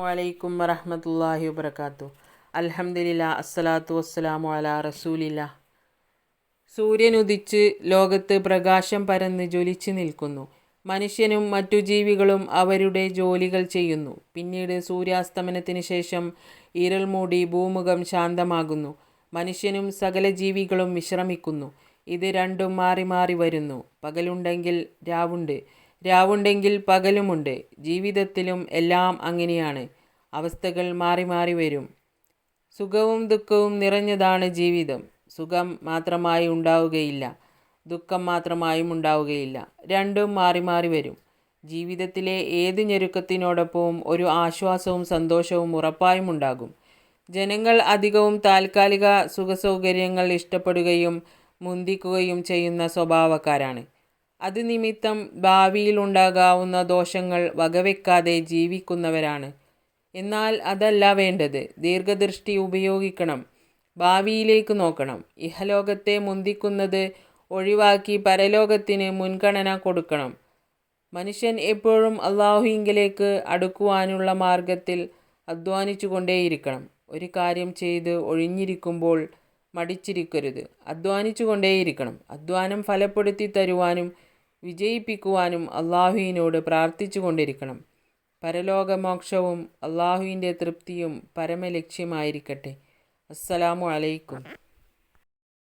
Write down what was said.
വലൈക്കും വറഹമത്തല്ലാഹി വബർക്കാത്തു അലഹമില്ല അസ്സലാത്തു വസ്സലാമു അലാ റസൂലില്ല. സൂര്യൻ ഉദിച്ച് ലോകത്ത് പ്രകാശം പരന്ന് ജ്വലിച്ചു നിൽക്കുന്നു. മനുഷ്യനും മറ്റു ജീവികളും അവരുടെ ജോലികൾ ചെയ്യുന്നു. പിന്നീട് സൂര്യാസ്തമനത്തിന് ശേഷം ഇരുൾ മൂടി ഭൂമുഖം ശാന്തമാകുന്നു. മനുഷ്യനും സകല ജീവികളും വിശ്രമിക്കുന്നു. ഇത് രണ്ടും മാറി മാറി വരുന്നു. പകലുണ്ടെങ്കിൽ രാവുണ്ട്. രാവുണ്ടെങ്കിൽ പകലുമുണ്ട്. ജീവിതത്തിലും എല്ലാം അങ്ങനെയാണ്. അവസ്ഥകൾ മാറി മാറി വരും. സുഖവും ദുഃഖവും നിറഞ്ഞതാണ് ജീവിതം. സുഖം മാത്രമായി ഉണ്ടാവുകയില്ല. ദുഃഖം മാത്രമായും ഉണ്ടാവുകയില്ല. രണ്ടും മാറി മാറി വരും. ജീവിതത്തിലെ ഏത് ഞെരുക്കത്തിനോടൊപ്പവും ഒരു ആശ്വാസവും സന്തോഷവും ഉറപ്പായും ഉണ്ടാകും. ജനങ്ങൾ അധികവും താൽക്കാലിക സുഖസൗകര്യങ്ങൾ ഇഷ്ടപ്പെടുകയും മുന്തിക്കുകയും ചെയ്യുന്ന സ്വഭാവക്കാരാണ്. അത് നിമിത്തം ഭാവിയിലുണ്ടാകാവുന്ന ദോഷങ്ങൾ വകവെക്കാതെ ജീവിക്കുന്നവരാണ്. എന്നാൽ അതല്ല വേണ്ടത്. ദീർഘദൃഷ്ടി ഉപയോഗിക്കണം. ഭാവിയിലേക്ക് നോക്കണം. ഇഹലോകത്തെ മുന്തിക്കുന്നത് ഒഴിവാക്കി പരലോകത്തിന് മുൻഗണന കൊടുക്കണം. മനുഷ്യൻ എപ്പോഴും അള്ളാഹുവിങ്കിലേക്ക് അടുക്കുവാനുള്ള മാർഗത്തിൽ അധ്വാനിച്ചു കൊണ്ടേയിരിക്കണം ഒരു കാര്യം ചെയ്ത് ഒഴിഞ്ഞിരിക്കുമ്പോൾ മടിച്ചിരിക്കരുത്. അധ്വാനിച്ചു കൊണ്ടേയിരിക്കണം അധ്വാനം ഫലപ്പെടുത്തി തരുവാനും വിജയിപ്പിക്കുവാനും അള്ളാഹുവിനോട് പ്രാർത്ഥിച്ചു കൊണ്ടിരിക്കണം പരലോകമോക്ഷവും അള്ളാഹുവിന്റെ തൃപ്തിയും പരമലക്ഷ്യമായിരിക്കട്ടെ. അസ്സലാമു അലൈക്കും.